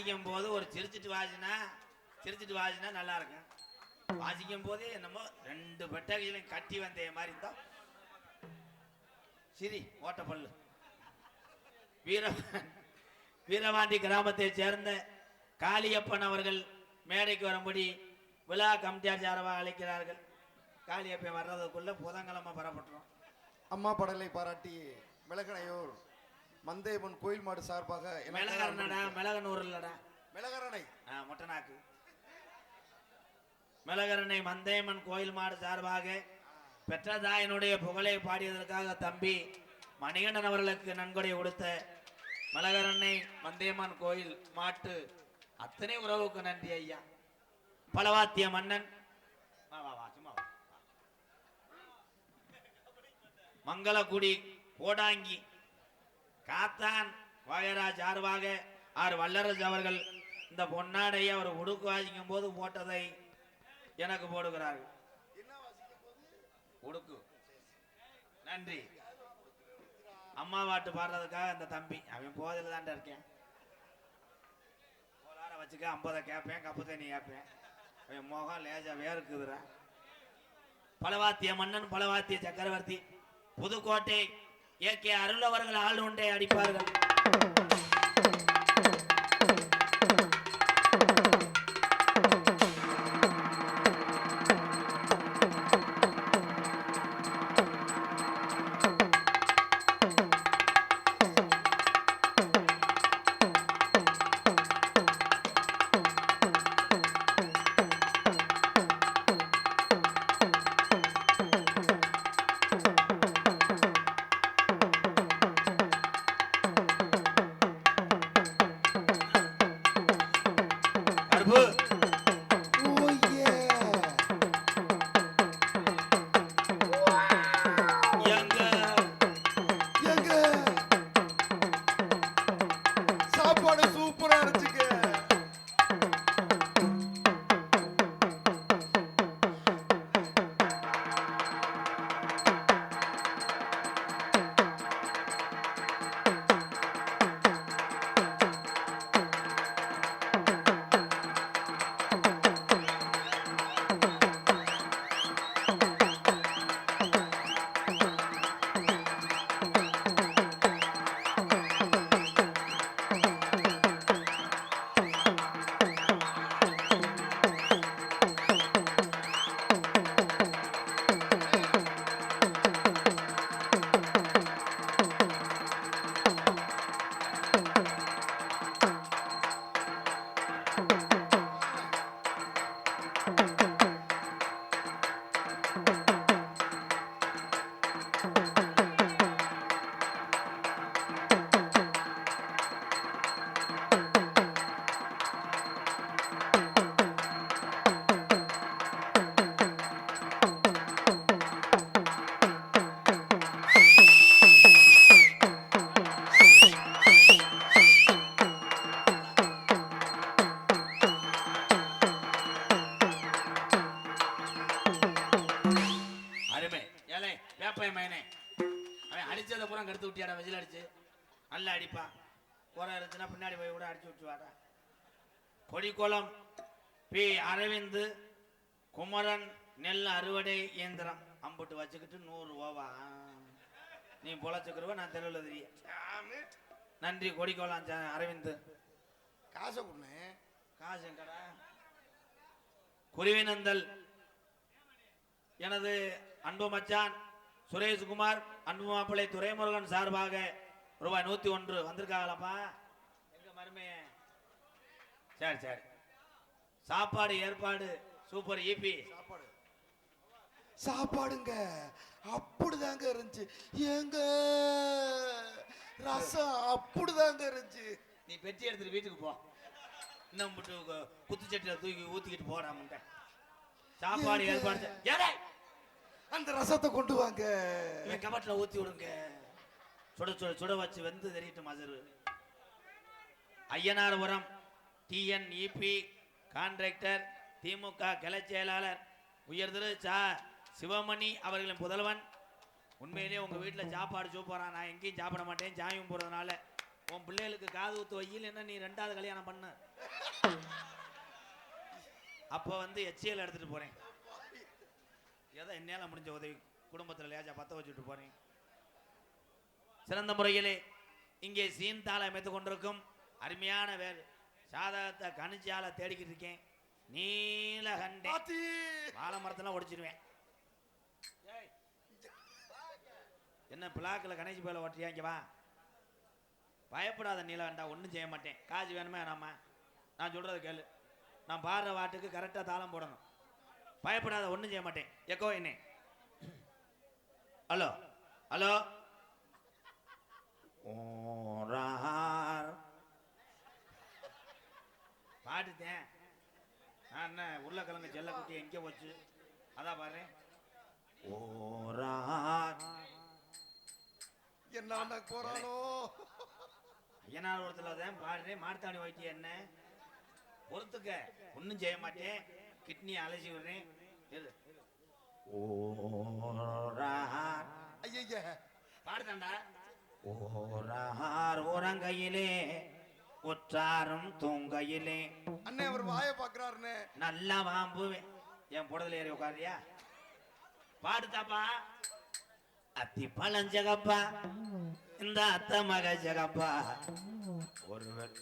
வாசிக்கும் போது ஒரு சிரிச்சிட்டு வாசினா சிரிச்சிட்டு வாசினா நல்லா இருக்கும் வாசிக்கும் போதே என்னமோ ரெண்டு பெட்டகையிலையும் கட்டி வந்த மாதிரி இருந்தா சிரி ஓட்ட பல்லு. வீர வீரவாண்டி கிராமத்தைச் சேர்ந்த காளியப்பன் அவர்கள் மேடைக்கு வரும்படி விழா கமிட்டியார் சார்பாக அழைக்கிறார்கள். காளியப்பன் வர்றதுக்குள்ள புதன்கிழமை பெறப்பட்டுரும். அம்மா படலை பாராட்டி மிளகனையூர் மந்தேவன் கோயில் மாடு சார்பாக மிளகரணடா மிளகனூர் இல்லடா மிளகரணை மொட்டநாக்கு. மிளகரணை மந்தேமன் கோயில் மாடு சார்பாக பெற்ற தாயினுடைய புகழை பாடியதற்காக தம்பி மணிகண்டன் அவர்களுக்கு நன்கொடை கொடுத்த மிளகரணை மந்தேமன் கோயில் மாட்டு அத்தனை உறவுக்கு நன்றி ஐயா. பலவாத்திய மன்னன். மங்களகுடி கோடாங்கி காத்தான் வாயராஜ் சார்பாக ஆர் வல்லரசு அவர்கள் இந்த பொன்னாடையை அவர் உடுக்கு வாசிக்கும் போது போட்டதை எனக்கு போடுகிறார்கள். உடுக்கு. நன்றி. அம்மா பாட்டு பாடுறதுக்காக இந்த தம்பி அவன் போதில் தான்டா இருக்கேன். கோளார வச்சுக்க ஐம்பதை கேட்பேன் கப்பு தண்ணி கேட்பேன் அவன் முகம் லேஜா வேர்க்குதுடா. பலவாத்திய மன்னன் பலவாத்திய சக்கரவர்த்தி புதுக்கோட்டை இயற்கை அருள் அவர்கள் ஆள் ஒன்றை அடிப்பார்கள். பின்னாடி போய் கூட அடிச்சு விட்டுவாடா கொடிக்குளம் பி. அரவிந்து குமரன் நெல் அறுவடை இயந்திரம். அம்புட்டு வச்சுக்கிட்டு நூறு ஓவா. நீ பொழைச்சுக்கிறவ நான் தெருவில் தெரிய. நன்றி கொடிக்குளம் ச- அரவிந்து. காசை கொடுண்ணே. காசு எங்கடா? குருவினந்தல் எனது அன்பு மச்சான் சுரேஷ்குமார் அன்பு மாப்பிள்ளை துரைமுருகன் சார்பாக ரூபாய் நூத்தி ஒன்று வந்திருக்காங்களப்பா மருமைய சரி சரி. சாப்பாடு ஏற்பாடு சூப்பர் ஈபி சாப்பாடு. சாப்பாடுங்க. அப்படிதாங்க இருந்துச்சு. ஏங்க? ரசம் அப்படிதாங்க இருந்துச்சு. நீ பெட்டி எடுத்துட்டு வீட்டுக்கு போ. இன்னும் குத்துச்சட்டியில தூக்கி ஊத்திக்கிட்டு போடா சாப்பாடு? ஏற்பாடு ஏடே அந்த ரசத்தை கொண்டு வாங்க. கபட்டில் ஊத்தி விடுங்க. சுட சுட சுட வச்சு வெந்து தெரியட்டும் மசரு ஐயனார்புரம் டிஎன்இபி கான்ட்ராக்டர் திமுக கிளை செயலாளர் உயர்திரு சா. சிவமணி அவர்களின் புதல்வன். உண்மையிலேயே உங்கள் வீட்டில் சாப்பாடு சூப்பரா நான் எங்கேயும் சாப்பிட மாட்டேன் சாமி போகிறதுனால உன் பிள்ளைகளுக்கு காது ஊத்து வையில் என்ன நீ ரெண்டாவது கல்யாணம் பண்ண. அப்போ வந்து எச்சிஎல் எடுத்துகிட்டு போகிறேன் ஏதோ என்னால முடிஞ்ச உதவி குடும்பத்தில் லேஜா பற்ற வச்சுட்டு போகிறேன் சிறந்த முறையிலே இங்கே சீன்தாள அமைத்து கொண்டிருக்கும் அருமையான வேர். சாதகத்தை கணிச்சால தேடிக்கிட்டு இருக்கேன். நீலகண்டே ஆத்தி வாழை மரத்தெல்லாம் ஒடிச்சிருவேன். என்ன பிளாக்கில் கணேஷ் பேல ஓட்டியா இங்க வா. பயப்படாத நீலகண்டா ஒன்றும் செய்ய மாட்டேன். காசு வேணுமே வேணாமா நான் சொல்றது கேளு. நான் பாடுற வாட்டுக்கு கரெக்டாக தாளம் போடணும். பயப்படாத ஒன்றும் செய்ய மாட்டேன். எக்கோ என்ன. ஹலோ. ஹலோ. ஓரார் பாட்டுத்தேன். நான் என்ன உருளைக்கிழங்கு செல்லக்குட்டி எங்கே போச்சு? அதான் பாரு ஓரார். என்ன போறானோ ஐயனார் ஒருத்தல தான் பாடுறேன். மார்த்தாணி வைத்தியம் என்ன? பொறுத்துக்க ஒன்றும் செய்ய மாட்டேன். கிட்னி அலசி விடுறேன். இரு. ஓரார். ஐய பாடுதாண்டா ஓரார் ஓரங்கையிலே உற்றாரும் தூங்கையிலே. அண்ணே அவர் வாயை பாக்குறாருண்ணே நல்லா வாம்பு. என் புடத்துல ஏறி உட்காரியா பாடுதாப்பா. அத்தி பழம் ஜெகப்பா இந்த அத்த மக ஜெகப்பா. ஒருவர்.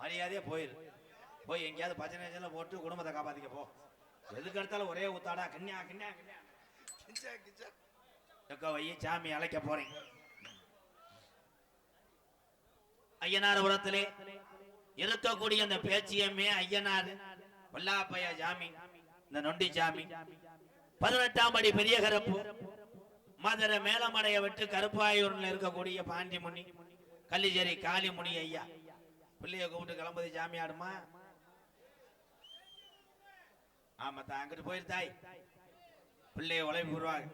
மரியாதையா போயிரு. போய் எங்கேயாவது பச்சை நேச்சல போட்டு குடும்பத்தை காப்பாத்திக்க போ. எதுக்கு எடுத்தாலும் ஒரே ஊத்தாடா. கிண்ணியா கிண்ணியா கிண்ணியா. கிச்சா கிச்சா. எக்க வை சாமி அழைக்க போறேன். ஐயனார்புரத்திலே இருக்கக்கூடிய அந்த பேச்சியம்மே ஐயனார் வல்லாப்பைய ஜாமி இந்த நொண்டி ஜாமி. பதினெட்டாம் படி பெரிய கருப்பு மதுரை மேலமடைய விட்டு கருப்பாயூர்ல இருக்கக்கூடிய பாண்டிமுனி கள்ளிச்சேரி காளிமுனி ஐயா. பிள்ளைய கூப்பிட்டு கிளம்புது ஜாமி ஆடுமா ஆமா தான் அங்கிட்டு போயிருந்தாய் பிள்ளைய உழைப்பு வருவாங்க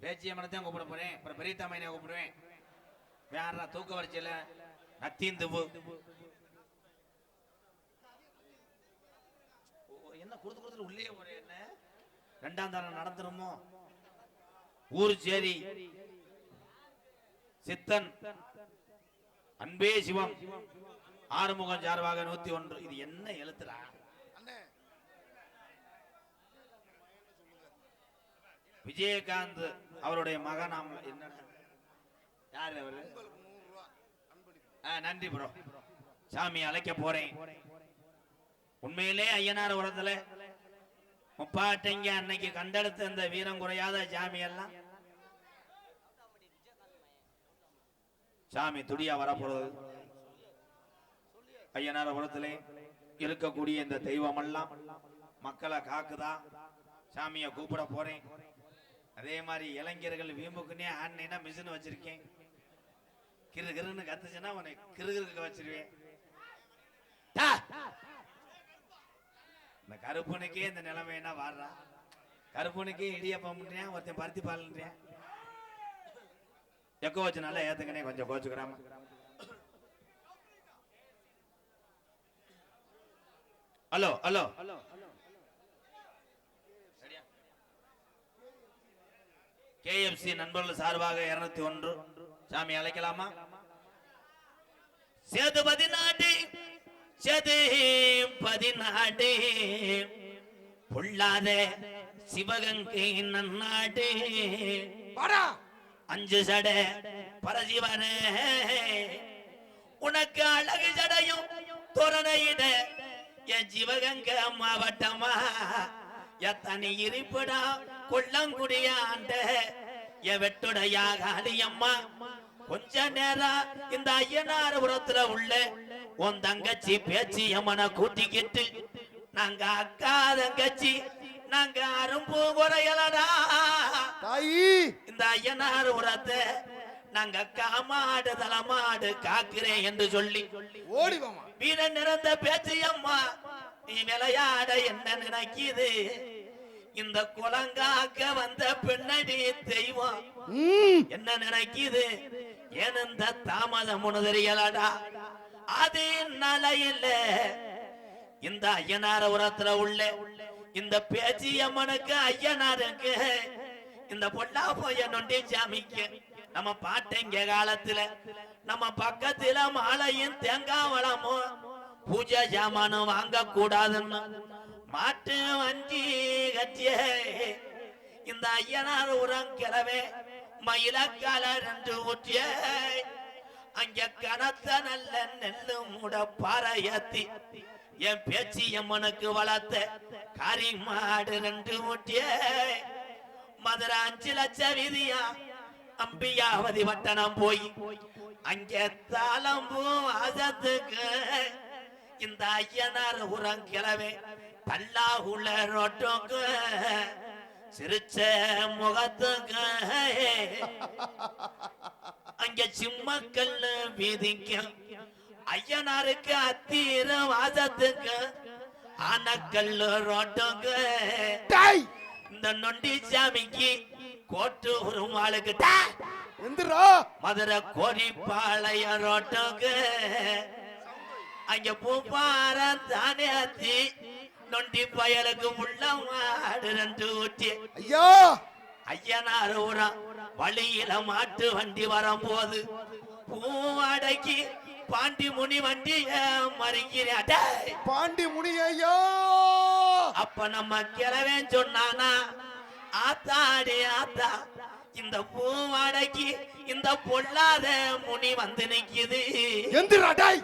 பேச்சியம்மனத்தையும் கூப்பிட போறேன் அப்புறம் பெரிய கூப்பிடுவேன். வேற தூக்க வரிசையில நத்தீந்துவு என்ன கொடுத்து கொடுத்துட்டு உள்ளே ஒரு என்ன? ரெண்டாம் தரம் நடந்துருமோ? ஊர் சேரி. சித்தன். அன்பே சிவம். ஆறுமுகம் சார்பாக நூத்தி ஒன்று. இது என்ன எழுத்துறா விஜயகாந்த் அவருடைய மகனாம். என்ன யார் அவரு? நன்றி ப்ரோ சாமி அழைக்க போறேன். உண்மையிலே ஐயனார் உரத்துல முப்பாட்டைங்க அன்னைக்கு கண்டெடுத்த இந்த வீரம் குறையாத சாமி எல்லாம் சாமி துடியா வரப்போறது. ஐயனார் உரத்திலே இருக்கக்கூடிய இந்த தெய்வம் எல்லாம் மக்களை காக்குதா? சாமியை கூப்பிட போறேன். அதே மாதிரி இளைஞர்கள் வீம்புக்குன்னே ஆன்லைனா மிஷின் வச்சிருக்கேன். கிரு கிருன்னு கத்துச்சுன்னா உன்னை கிருகிருக்க வச்சிருவேன்! இந்த கருப்பனுக்கே இந்த நிலைமைனா வாடுறா? கருப்பனுக்கே இடியப்பம் பண்றேன் ஒருத்தன் பருத்தி பால்ன்றேன் எக்கோ வச்சனால ஏத்துக்கனே கொஞ்சம் கோச்சுக்கிறாம? Hello hello. கேஎஃப்சி நண்பர்கள் சார்பாக இருநூத்தி ஒன்று. சாமி அழைக்கலாமா? சேது பதினாடு சேது பதினாடு பொல்லாத சிவகங்கை நன்னாடு அஞ்சு சட பரசிவனே உனக்கு அழகு சடையும் தோரணையிட என் சிவகங்க மாவட்டமா? எத்தனை இருப்பிடா கொல்லங்குடியாண்ட? என் வெட்டுடையாக அடியம்மா கொஞ்ச நேரம் இந்த ஐயனாரபுரத்துல உள்ள உன் தங்கச்சி பேச்சு எம்மனை கூட்டிக்கிட்டு நாங்க அக்கா தங்கச்சி நாங்க அரும்பு குறையலடா. தாயி! இந்த ஐயனார் உரத்தை நாங்க காமாடு தலமாடு காக்கிறேன் என்று சொல்லி வாமா. வீரன் நிறந்த பேச்சையம்மா நீ விளையாட என்ன நினைக்குது? இந்த குலங்காக்க வந்த பின்னடி தெய்வம். என்ன நினைக்குது? ஏன் இந்த தாமதம் உணதறியலடா அது நலையில இந்த ஐயனார உரத்துல உள்ள இந்த பேச்சியம்மனுக்கு ஐயனாருக்கு இந்த பொல்லா போய நொண்டி சாமிக்கு நம்ம பாட்டங்க காலத்துல நம்ம பக்கத்துல மாலையும் தேங்காய் வளமும் பூஜை சாமானம் வாங்க கூடாதுன்னு மாட்டு வஞ்சி கத்திய இந்த ஐயனார் உரம் கிளவே மயிலக்கால ரெண்டு ஊற்றிய. அங்க கனத்த நல்ல நெல்லு மூட பாறையத்தி என் பேச்சு எம்மனுக்கு வளர்த்த காரி மாடு ரெண்டு ஊட்டிய மதுரை அஞ்சு லட்சம் விதியா அம்பியாவதி வட்டணம் போய் அங்கே தாளம்பூ ஆசத்துக்கு இந்த ஐயனார் உரம் கிளவே பல்லாகுள்ள ரோட்டுக்கு சிரிச்ச முகத்துக்கு. அங்க சிம்மக்கல்ல வீதிக்கும். ஐயனாருக்கு அத்தீர வாசத்துக்கு. ஆனக்கல்லு ரோட்டுக்கு இந்த நொண்டி சாமிக்கு கோட்டு உருமாளுக்கு. மதுரை கோரிப்பாளைய ரோட்டுக்கு அங்க பூப்பாரம் தானே அத்தி. நொண்டி பயலுக்கு உள்ள மாடு ரெண்டு ஊட்டி. ஐயா! ஐயனார் ஊரம் வழியில மாட்டு வண்டி வரும்போது பூவாடைக்கு பாண்டி முனி வண்டி மறிக்கிறேன் பாண்டி முனி ஐயா! அப்ப நம்ம கிழவன் சொன்னானா ஆத்தாடி ஆத்தா இந்த பூவாடைக்கு இந்த பொல்லாத முனி வந்து நிக்குது. எந்திரா டாய்!